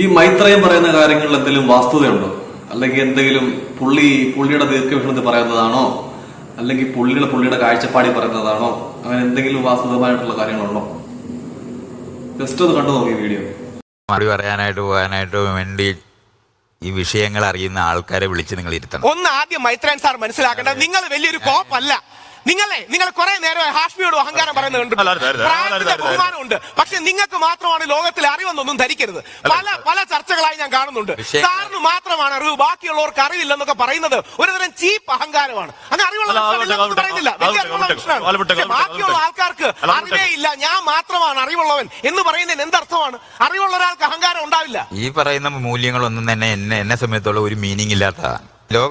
ഈ മൈത്രയം പറയുന്ന കാര്യങ്ങളിൽ എന്തെങ്കിലും വാസ്തുതയുണ്ടോ? അല്ലെങ്കിൽ എന്തെങ്കിലും പുള്ളി പുള്ളിയുടെ ദീർഘവീക്ഷണത്തിൽ പറയുന്നതാണോ? അല്ലെങ്കിൽ പുള്ളിയുടെ പുള്ളിയുടെ കാഴ്ചപ്പാടി പറയുന്നതാണോ? അങ്ങനെ എന്തെങ്കിലും വാസ്തുതമായിട്ടുള്ള കാര്യങ്ങളുണ്ടോ? ജസ്റ്റ് ഒന്ന് കണ്ടു നോക്കി വീഡിയോ. മറുപടി പറയാനായിട്ട് പോകാനായിട്ട് വേണ്ടി ഈ വിഷയങ്ങൾ അറിയുന്ന ആൾക്കാരെ വിളിച്ച് നിങ്ങൾ ഇരുത്തണം. ഒന്ന് ആദ്യം മൈത്രൻ സാർ മനസ്സിലാക്കേണ്ടത് നിങ്ങൾ വലിയൊരു കോപ്പല്ല. നിങ്ങളെ നിങ്ങൾ കുറെ നേരമായി ഹാഷ്മിയോട് അഹങ്കാരം പറയുന്നത് കണ്ടു അല്ല, അരുത്, അരുത്, പ്രായത്തിന്റെ അരുത്, അരുത്. ബഹുമാനമുണ്ട്. പക്ഷെ നിങ്ങൾക്ക് മാത്രമാണ് ലോകത്തിൽ അറിവെന്നൊന്നും ധരിക്കരുത്. പല പല ചർച്ചകളായി ഞാൻ കാണുന്നുണ്ട്. സാറിന് മാത്രമാണ് അറിവ് ബാക്കിയുള്ളവർക്ക് അറിവില്ലെന്നൊക്കെ പറയുന്നത് ഒരുതരം ചീപ്പ് അഹങ്കാരമാണ്. അങ്ങനെ അറിവുള്ള പറയുന്നില്ല. വലിയ മനുഷ്യനാണ്. ബാക്കിയുള്ള ആൾക്കാർക്ക് അറിവേ ഇല്ല. ഞാൻ മാത്രമാണ് അറിവുള്ളവൻ എന്ന് പറയുന്നതിന് എന്തർത്ഥമാണ്? അറിവുള്ള ഒരാൾക്ക് അഹങ്കാരം ഉണ്ടാവില്ല. ഈ പറയുന്ന മൂല്യങ്ങളൊന്നും തന്നെ എന്നെ എന്നെ സംബന്ധിച്ചുള്ള ഒരു മീനിങ് ഇല്ലാത്തതാണ്. ലോക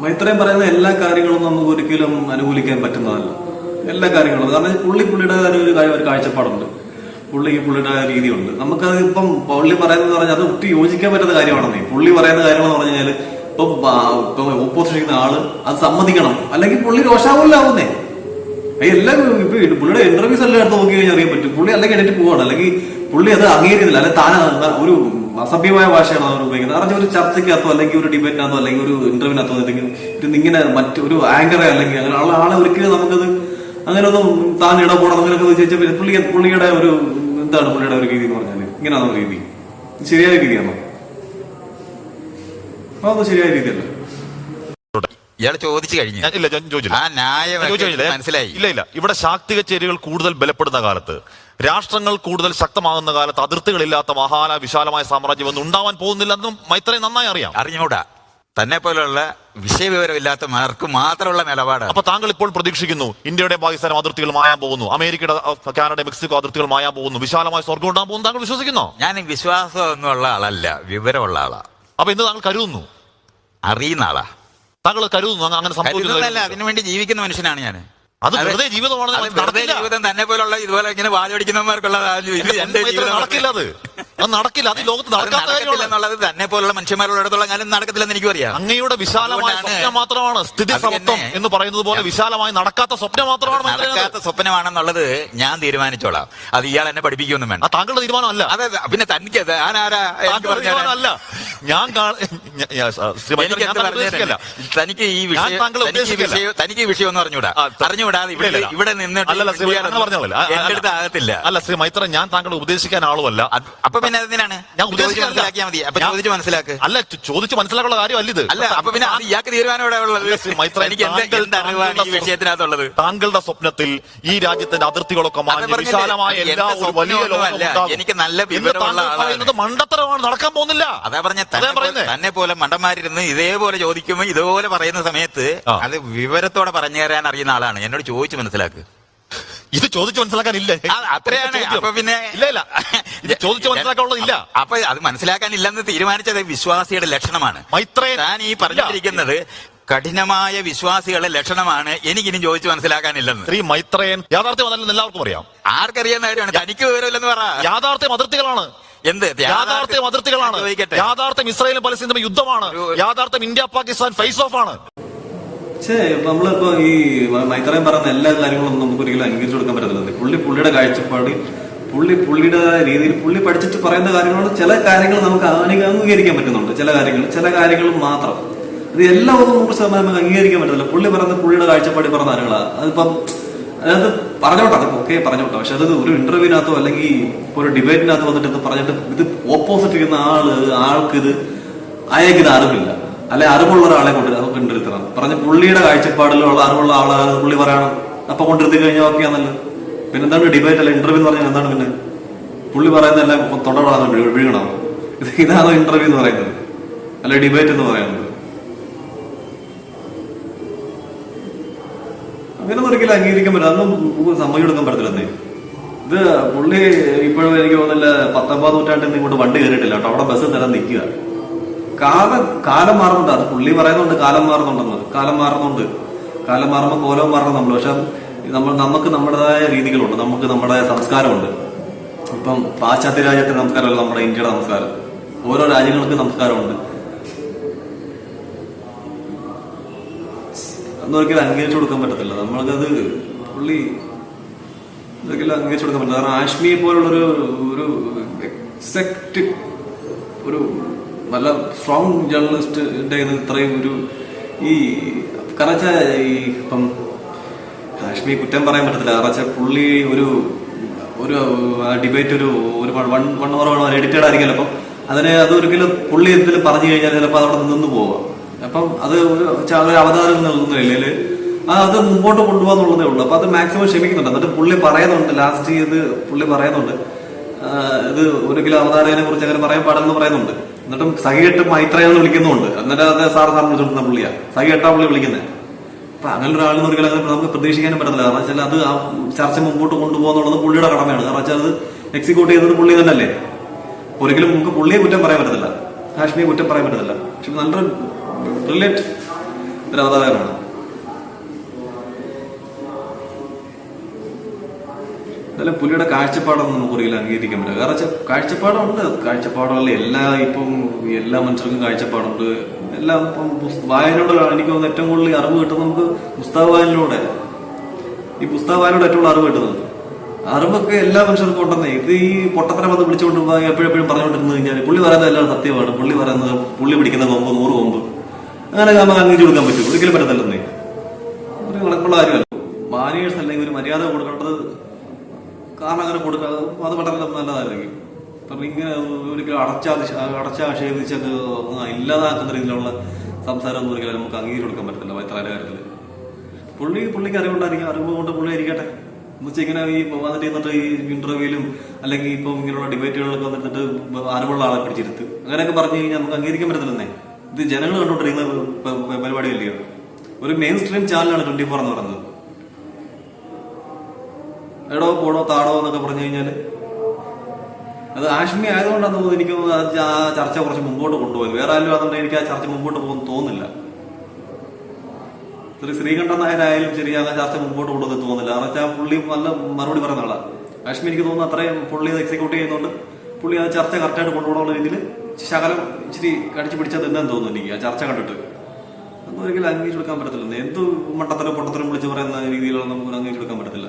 മൈത്രയും പറയുന്ന എല്ലാ കാര്യങ്ങളും നമുക്ക് ഒരിക്കലും അനുകൂലിക്കാൻ പറ്റുന്നതല്ല. എല്ലാ കാര്യങ്ങളും. കാരണം പുള്ളി പുള്ളിയുടെ ഒരു കാര്യം ഒരു കാഴ്ചപ്പാടുണ്ട്. പുള്ളിക്ക് പുള്ളിയുടെ രീതിയുണ്ട്. നമുക്കത് ഇപ്പം പുള്ളി പറയുന്നത് പറഞ്ഞാൽ അത് ഒട്ടും യോജിക്കാൻ പറ്റുന്ന കാര്യമാണെന്നേ. പുള്ളി പറയുന്ന കാര്യം എന്ന് പറഞ്ഞു കഴിഞ്ഞാൽ ഇപ്പം ഇപ്പൊ ഓപ്പോസിഷൻ ആൾ അത് സമ്മതിക്കണം. അല്ലെങ്കിൽ പുള്ളി രോഷാവുല്ലാവുന്നേ ഏയ് എല്ലാം ഇപ്പൊ പുള്ളിയുടെ ഇന്റർവ്യൂസ് എല്ലാം എടുത്ത് നോക്കി കഴിഞ്ഞാൽ അറിയാൻ പറ്റും. പുള്ളി അല്ലെങ്കിൽ എഡിറ്റ് പോവാണ്. അല്ലെങ്കിൽ പുള്ളി അത് അംഗീകരിക്കുന്നില്ല. അല്ലെങ്കിൽ താൻ ഒരു അസഭ്യമായ ഭാഷയാണ് അവർ ഉപയോഗിക്കുന്നത്. കാരണം ഒരു ചർച്ചയ്ക്കകത്തോ അല്ലെങ്കിൽ ഒരു ഡിബേറ്റിനകത്തോ അല്ലെങ്കിൽ ഒരു ഇന്റർവ്യൂവിനകത്തോ എന്തെങ്കിലും ഇങ്ങനെ മറ്റൊരു ആങ്കറെ അല്ലെങ്കിൽ അങ്ങനെ ഉള്ള ആളെ ഒരിക്കലും നമുക്കത് അങ്ങനെയൊന്നും താൻ ഇടപെടണം അങ്ങനെയൊക്കെ ചോദിച്ചാൽ പുള്ളി പുള്ളിയുടെ ഒരു എന്താണ് പുള്ളിയുടെ ഒരു രീതി എന്ന് പറഞ്ഞാൽ ഇങ്ങനെയാണോ രീതി? ശരിയായ രീതിയാണോ? അതൊന്നും ശരിയായ രീതിയല്ല? ഇയാൾ ചോദിച്ചു കഴിഞ്ഞു. ഞാൻ- ഇല്ല ഞാൻ ചോദിച്ചില്ല. ആ ന്യായം ഞാൻ ചോദിച്ചില്ല. മനസ്സിലായി. ഇല്ല ഇല്ല. ഇവിടെ ശാക്തിക ചേരികൾ കൂടുതൽ ബലപ്പെടുന്ന കാലത്ത് രാഷ്ട്രങ്ങൾ കൂടുതൽ ശക്തമാകുന്ന കാലത്ത് അതിർത്തികളില്ലാത്ത മഹാന വിശാലമായ സാമ്രാജ്യം ഒന്നും ഉണ്ടാവാൻ പോകുന്നില്ല എന്നും മൈത്രേ നന്നായി അറിയാം. അറിഞ്ഞൂടാ. തന്നെ പോലുള്ള വിഷയവിവരമില്ലാത്ത മാർക്ക് മാത്രമുള്ള നിലപാടാണ്. അപ്പൊ താങ്കൾ ഇപ്പോൾ പ്രതീക്ഷിക്കുന്നു ഇന്ത്യയുടെ പാകിസ്ഥാനും അതിർത്തികൾ മായാൻ പോകുന്നു അമേരിക്കയുടെ അഹ്, കാനഡ മെക്സിക്കോ അതിർത്തികൾ മായാൻ പോകുന്നു വിശാലമായ സ്വർഗം ഉണ്ടാകാൻ പോകുന്നു. താങ്കൾ വിശ്വസിക്കുന്നു? ഞാൻ വിശ്വാസം ഒന്നുമുള്ള ആളല്ല വിവരമുള്ള ആളാ. അപ്പൊ എന്ത് താങ്കൾ കരുതുന്നു? അറിയുന്ന ആളാ. താങ്കൾ കരുതുന്നു അങ്ങ- അങ്ങനെ കരുതുന്നതല്ല സംഭവിക്കുന്നു അതിനുവേണ്ടി ജീവിക്കുന്ന മനുഷ്യനാണ് ഞാൻ അത് വെറുതെ ജീവിതമാണ് ജീവിതം തന്നെ പോലുള്ള ഇതുപോലെ ഇങ്ങനെ വാചടിക്കുന്നവർക്കുള്ള ജീവിതം. നടക്കില്ല അത്. അത് നടക്കില്ല അത് ഈ ലോകത്ത് അത് നടക്കാത്ത നടക്കത്തില്ല കാര്യമാണ് എന്നുള്ളത് തന്നെ പോലുള്ള മനുഷ്യന്മാരുള്ളിടത്തോളം കാലം നടക്കത്തില്ലെന്ന് എനിക്കും അറിയാം അങ്ങയുടെ വിശാലമായ അതുകൊണ്ടാണ് സ്വപ്നം മാത്രമാണ് സ്ഥിതി അത് സമത്വം തന്നെ എന്ന് പറയുന്നത് പോലെ വിശാലമായി നടക്കാത്ത സ്വപ്നം മാത്രമാണ് മൈത്രേ അത്. നടക്കാത്ത സ്വപ്നമാണെന്നുള്ളത് ഞാൻ തീരുമാനിച്ചോളാം അത് ഇയാൾ എന്നെ പഠിപ്പിക്കൊന്നും വേണ്ട ആ താങ്കളുടെ തീരുമാനമല്ല അതെ പിന്നെ തനിക്ക് അത് ആരാ എനിക്ക് താങ്കളുടെ പറഞ്ഞുതരാൻ? തീരുമാനമല്ല ഞാൻ കാ- ഞാൻ- ഞാൻ- ശ്രീ മൈത്രേ, എനിക്ക് ഞാൻ എന്ത് താങ്കളെ പറഞ്ഞുതരാൻ? ഉദ്ദേശിക്കല്ല. തനിക്ക് ഈ വിഷയം താങ്കളെ തനിക്ക് ഈ ഉദ്ദേശിക്കല്ല. വിഷയം തനിക്ക് ഈ വിഷയം ഒന്നും അറിഞ്ഞൂടാ ആ, ത- അറിഞ്ഞുകൂടാതെ ഇവിടെ ഇല്ല, ഇല്ല. ഇവിടെ നിന്നിട്ട് അല്ലല്ല ശ്രീ ഇയാൾ അങ്ങനെ പറഞ്ഞ ആ, എന്റെ അല്ല. ആകത്തില്ല അല്ല ശ്രീ മൈത്ര ഞാൻ താങ്കളെ ഉപദേശിക്കാൻ ആളുമല്ല അത് അപ്പൊ പിന്നെ എന്തിനാണ് ഞാൻ ചോദിച്ച്. മനസ്സിലാക്കിയാൽ മതി അപ്പൊ ഞാൻ- ചോദിച്ച് മനസ്സിലാക്ക് അല്ല ചോ- ചോദിച്ച് മനസ്സിലാക്കാനുള്ള കാര്യമല്ല ഇത് അല്ല അപ്പൊ പിന്നെ അത് ഇയാൾക്ക് തീരുമാനം ഇവിടെ ഉള്ളത് ശ്രീ മൈത്ര, എനിക്ക് എന്ത് താങ്കൾ- എന്ത് അറിവാണ് ഈ താങ്കളുടെ വിഷയത്തിനകത്തുള്ളത് താങ്കളുടെ സ്വപ്നത്തിൽ ഈ രാജ്യത്തിന്റെ അതിർത്തികളൊക്കെ പറഞ്ഞില്ലേ, വിശാലമായ എല്ലാ ഒരു വലിയ. ലോകം ഉണ്ടാകും. എനിക്ക് നല്ല എന്ന് വിവരമുള്ള താങ്കൾ ആളാണ്. പറയുന്നത് മണ്ടത്തരമാണ് നടക്കാൻ പോകുന്നില്ല അതാ പറഞ്ഞ തന്നെ പറയുന്നേ. പോലെ- തന്നെ പോലെ മണ്ടന്മാരിരുന്ന് ഇതേപോലെ ചോദിക്കുമ്പോ ഇതുപോലെ പറയുന്ന സമയത്ത് ആ. അത് വിവരത്തോടെ പറഞ്ഞു തരാൻ അറിയുന്ന ആളാണ് എന്നോട് ചോദിച്ചു മനസ്സിലാക്ക് ഇത് ചോദിച്ചു മനസ്സിലാക്കാനില്ല. അത്രയാണ്. അപ്പൊ പിന്നെ ഇല്ല ഇല്ല. ഇത് ചോദിച്ചു മനസ്സിലാക്കാനുള്ളതില്ല അപ്പൊ അത് മനസ്സിലാക്കാനില്ലെന്ന് തീരുമാനിച്ചത് വിശ്വാസിയുടെ ലക്ഷണമാണ്. മൈത്രേ ഞാൻ ഈ പറഞ്ഞിരിക്കുന്നത് കഠിനമായ വിശ്വാസികളുടെ ലക്ഷണമാണ്. എനിക്കിനി ചോദിച്ചു മനസ്സിലാക്കാനില്ലെന്ന്. ശ്രീ മൈത്രേയൻ യാഥാർത്ഥ്യം അതല്ലെന്ന് എല്ലാവർക്കും അറിയാം. ആർക്കറിയാവുന്ന കാര്യമാണ്? തനിക്ക് വിവരമില്ലെന്ന് പറ. യാഥാർത്ഥ്യം അതിർത്തികളാണ്. എന്ത്? യാഥാർത്ഥ്യം അതിർത്തികളാണ്. യാഥാർത്ഥ്യം ഇസ്രായേലും പലസ്തീനും യുദ്ധമാണ്. യാഥാർത്ഥ്യം ഇന്ത്യ പാകിസ്ഥാൻ ഫേസ് ഓഫ് ആണ്. പക്ഷേ നമ്മളിപ്പോ ഈ മൈത്രയും പറയുന്ന എല്ലാ കാര്യങ്ങളും നമുക്ക് ഒരിക്കലും അംഗീകരിച്ചു കൊടുക്കാൻ പറ്റത്തില്ല. പുള്ളി പുള്ളിയുടെ കാഴ്ചപ്പാട് പുള്ളി പുള്ളിയുടെ രീതിയിൽ പുള്ളി പഠിച്ചിട്ട് പറയുന്ന കാര്യങ്ങളോട് ചില കാര്യങ്ങൾ നമുക്ക് അംഗീ- അംഗീകരിക്കാൻ പറ്റുന്നുണ്ട്. ചില കാര്യങ്ങൾ ചില കാര്യങ്ങൾ മാത്രം. അത് എല്ലാം ഒന്നും നൂറ് ശതമാനം നമുക്ക് അംഗീകരിക്കാൻ പറ്റത്തില്ല. പുള്ളി പറയുന്ന പുള്ളിയുടെ കാഴ്ചപ്പാടി പറഞ്ഞ കാര്യങ്ങളാണ് അതിപ്പം അതായത് പറഞ്ഞോട്ടെ അത് ഓക്കെ പറഞ്ഞോട്ടെ. പക്ഷെ അത് ഒരു ഇന്റർവ്യൂവിനകത്തോ അല്ലെങ്കിൽ ഒരു ഡിബേറ്റിനകത്ത് വന്നിട്ട് പറഞ്ഞിട്ട് ഇത് ഓപ്പോസിറ്റ് ചെയ്യുന്ന ആൾ ആൾക്ക് ഇത് അയാൾക്ക് അറിവില്ല അല്ലെ അറിവുള്ള ഒരാളെ കൊണ്ട് കൊണ്ടിരുത്തണം. പറഞ്ഞ പുള്ളിയുടെ കാഴ്ചപ്പാടിലുള്ള അറിവുള്ള ആളാണ് പുള്ളി പറയണം. അപ്പൊ കൊണ്ടിരുത്തി കഴിഞ്ഞാൽ ഓക്കെ നല്ലത് പിന്നെ എന്താണ് ഡിബേറ്റ് അല്ല ഇന്റർവ്യൂ എന്ന് പറഞ്ഞാൽ എന്താണ് പിന്നെ? പുള്ളി പറയുന്നതെല്ലാം തൊടപെടാതെ വീഴണം ഇത് ഇതാണോ ഇന്റർവ്യൂ എന്ന് പറയുന്നത്? അല്ലെ ഡിബേറ്റ് എന്ന് പറയുന്നത്? അങ്ങനെ ഒരിക്കലും അംഗീകരിക്കാൻ പറ്റില്ല. അതൊന്നും സമ്മതി കൊടുക്കാൻ പറ്റത്തില്ലെന്നേ ഇത് പുള്ളി ഇപ്പോഴും എനിക്ക് തോന്നുന്നില്ല പത്തൊമ്പത് നൂറ്റാണ്ടിൽ നിന്ന് ഇങ്ങോട്ട് വണ്ടി കയറിയിട്ടില്ല കേട്ടോ. അവിടെ ബസ് തരാൻ നിൽക്കുക. കാലം കാലം മാറുന്നുണ്ട്. അത് പുള്ളി പറയുന്നുണ്ട് കാലം മാറുന്നുണ്ടെന്ന്. കാലം മാറുന്നുണ്ട്. കാലം മാറുമ്പോൾ കോലവും മാറണം നമ്മൾ പക്ഷെ നമ്മൾ നമുക്ക് നമ്മുടേതായ രീതികളുണ്ട്. നമുക്ക് നമ്മുടെ സംസ്കാരമുണ്ട്. ഇപ്പം പാശ്ചാത്യ രാജ്യത്തെ സംസ്കാരമല്ല നമ്മുടെ ഇന്ത്യയുടെ സംസ്കാരം. ഓരോ രാജ്യങ്ങൾക്ക് സംസ്കാരമുണ്ട്. എന്നൊരിക്കലും അംഗീകരിച്ചു കൊടുക്കാൻ പറ്റത്തില്ല. നമ്മൾക്കത് പുള്ളി ഒരിക്കലും അംഗീകരിച്ചു കൊടുക്കാൻ പറ്റില്ല. കാരണം ആഷ്മിയെ പോലുള്ളൊരു ഒരു എക്സക്റ്റ് ഒരു നല്ല സ്ട്രോങ് നിന്ന് ഇത്രയും ഒരു ഈ കാരണം വെച്ചാ ഈ ഇപ്പം കാശ്മീർ കുറ്റം പറയാൻ പറ്റത്തില്ല. വെച്ചാൽ പുള്ളി ഒരു ഒരു ഡിബേറ്റ് ഒരു ഒരു വൺ വൺ അവർ എഡിറ്റഡ് ആയിരിക്കുമല്ലോ. അപ്പം അതിനെ അത് ഒരിക്കലും പുള്ളി എന്തെങ്കിലും പറഞ്ഞു കഴിഞ്ഞാൽ ചിലപ്പോൾ അതവിടെ നിന്ന് പോവാം. അപ്പം അത് ഒരു ഒരു അവതാരം ആ അത് മുമ്പോട്ട് കൊണ്ടുപോകാന്നുള്ളതേ ഉള്ളൂ. അപ്പൊ അത് മാക്സിമം ക്ഷമിക്കുന്നുണ്ട്. എന്നിട്ട് പുള്ളി പറയുന്നുണ്ട് ലാസ്റ്റ് ഇത് പുള്ളി പറയുന്നുണ്ട്. ഇത് ഒരിക്കലും അവതാരകനെ കുറിച്ച് അങ്ങനെ പറയാൻ പാടില്ലെന്ന് പറയുന്നുണ്ട്. എന്നിട്ടും സഹികെട്ട് മൈത്രയെന്ന് വിളിക്കുന്നുണ്ട് എന്നിട്ട് അത് സാർ സാർ വിളിച്ചോണ്ട് പുള്ളിയാ സഹികെട്ടാ പുള്ളി വിളിക്കുന്നത് അപ്പൊ അങ്ങനെ ഒരാളിന് ഒരിക്കലും അങ്ങനെ നമുക്ക് പ്രതീക്ഷിക്കാനും പറ്റത്തില്ല. കാരണം വെച്ചാൽ അത് ആ ചർച്ച മുമ്പോട്ട് കൊണ്ടുപോകുന്നുള്ളത് പുള്ളിയുടെ കടമയാണ്. കാരണം വെച്ചാൽ അത് എക്സിക്യൂട്ട് ചെയ്തത് പുള്ളി തന്നെയല്ലേ? ഒരിക്കലും നമുക്ക് പുള്ളിയെ കുറ്റം പറയാൻ പറ്റത്തില്ല. കാശ്മീർ കുറ്റം പറയാൻ പറ്റത്തില്ല. പക്ഷെ നല്ലൊരു ബ്രില്യന്റ് ഒരു അവതാരകനാണ് എന്നാലും പുലിയുടെ കാഴ്ചപ്പാടൊന്നും നമുക്ക് ഒരിക്കലും അംഗീകരിക്കാൻ പറ്റില്ല കാരണം കാഴ്ചപ്പാടുണ്ട്. കാഴ്ചപ്പാടുള്ള എല്ലാ ഇപ്പം എല്ലാ മനുഷ്യർക്കും കാഴ്ചപ്പാടുണ്ട്. എല്ലാം ഇപ്പം വായനയോട് എനിക്ക് തോന്നുന്നു ഏറ്റവും കൂടുതൽ അറിവ് കിട്ടുന്നത് നമുക്ക് പുസ്തക വായനയിലൂടെ. ഈ പുസ്തക വായനയോട് ഏറ്റവും കൂടുതൽ അറിവ് കിട്ടുന്നത്. അറിവൊക്കെ എല്ലാ മനുഷ്യർക്കും ഉണ്ടെന്നേ. ഇത് ഈ പൊട്ടത്തരം വിളിച്ചുകൊണ്ട് പോയി എപ്പോഴെപ്പോഴും പറഞ്ഞുകൊണ്ടിരുന്നു കഴിഞ്ഞാൽ പുള്ളി പറയുന്നത് എല്ലാം സത്യമാണ്. പുള്ളി പറയുന്നത് പുള്ളി പിടിക്കുന്ന കൊമ്പ് നൂറ് കൊമ്പ്. അങ്ങനെ നമുക്ക് അംഗീകരിച്ചു കൊടുക്കാൻ പറ്റും. ഒരിക്കലും പറ്റത്തില്ലെന്നേ. ഒരു കണക്കുള്ള കാര്യമല്ല. മാനേഴ്സ് അല്ലെങ്കിൽ ഒരു മര്യാദ കൊടുക്കേണ്ടത് കാരണം കൊടുക്കുക അത് വളരെ നല്ലതായിരിക്കും. കാരണം ഇങ്ങനെ ഒരിക്കലും അടച്ചാ അടച്ചാക്ഷേപിച്ചൊക്കെ ഇല്ലാതാക്കുന്ന രീതിയിലുള്ള സംസാരം ഒന്നും ഒരിക്കലും നമുക്ക് അംഗീകരിച്ചു കൊടുക്കാൻ പറ്റത്തില്ല വൈത്തറാന്റെ കാര്യത്തിൽ പുള്ളി പുള്ളിക്ക് അറിവുണ്ടായിരിക്കും. അറിവ് കൊണ്ട് പുള്ളി ഇരിക്കട്ടെ. എന്ന് വെച്ചാൽ ഇങ്ങനെ ഈ വന്നിട്ട് ഇരുന്നിട്ട് ഈ ഇന്റർവ്യൂവിലും അല്ലെങ്കിൽ ഇപ്പം ഇങ്ങനെയുള്ള ഡിബേറ്റുകളിലൊക്കെ വന്നിട്ട് അറിവുള്ള ആളെ പിടിച്ചിരുത്ത്. അങ്ങനെയൊക്കെ പറഞ്ഞു കഴിഞ്ഞാൽ നമുക്ക് അംഗീകരിക്കാൻ പറ്റത്തില്ലെന്നേ. ഇത് ജനങ്ങൾ കണ്ടുകൊണ്ടിരിക്കുന്ന പരിപാടിയല്ലയോ? ഒരു മെയിൻ സ്ട്രീം ചാനലാണ് ട്വന്റി ഫോർ എന്ന് പറയുന്നത്. എടോ പോടോ താടോ എന്നൊക്കെ പറഞ്ഞു കഴിഞ്ഞാൽ. അത് ആഷ്മി ആയതുകൊണ്ടാണ് തോന്നുന്നു എനിക്ക് ആ ചർച്ച കുറച്ച് മുമ്പോട്ട് കൊണ്ടുപോയത്. വേറെ ആരും അതുകൊണ്ട് എനിക്ക് ആ ചർച്ച മുമ്പോട്ട് പോകുന്നു തോന്നുന്നില്ല. ശ്രീ ശ്രീകണ്ഠൻ നായരായാലും ശരി ആ ചർച്ച മുമ്പോട്ട് കൊണ്ടുവന്ന് തോന്നുന്നില്ല. കാരണം വെച്ചാൽ പുള്ളി നല്ല മറുപടി പറയുന്ന ആളാണ് കാശ്മീർ എനിക്ക് തോന്നുന്നു അത്രയും പുള്ളി എക്സിക്യൂട്ട് ചെയ്യുന്നുണ്ട് പുള്ളി ആ ചർച്ച കറക്റ്റായിട്ട് കൊണ്ടുപോകാനുള്ള രീതിയിൽ ശകലം ഇച്ചിരി കടിച്ചു പിടിച്ചത് എന്താന്ന് തോന്നുന്നു എനിക്ക് ആ ചർച്ച കണ്ടിട്ട്. അതൊന്നും ഒരിക്കലും അംഗീകരിച്ചു കൊടുക്കാൻ പറ്റത്തില്ല. എന്ത് മട്ടത്തിലും പൊട്ടത്തിലും വിളിച്ച് പറയുന്ന രീതിയിലുള്ള നമുക്ക് അംഗീകരിച്ചു കൊടുക്കാൻ പറ്റത്തില്ല.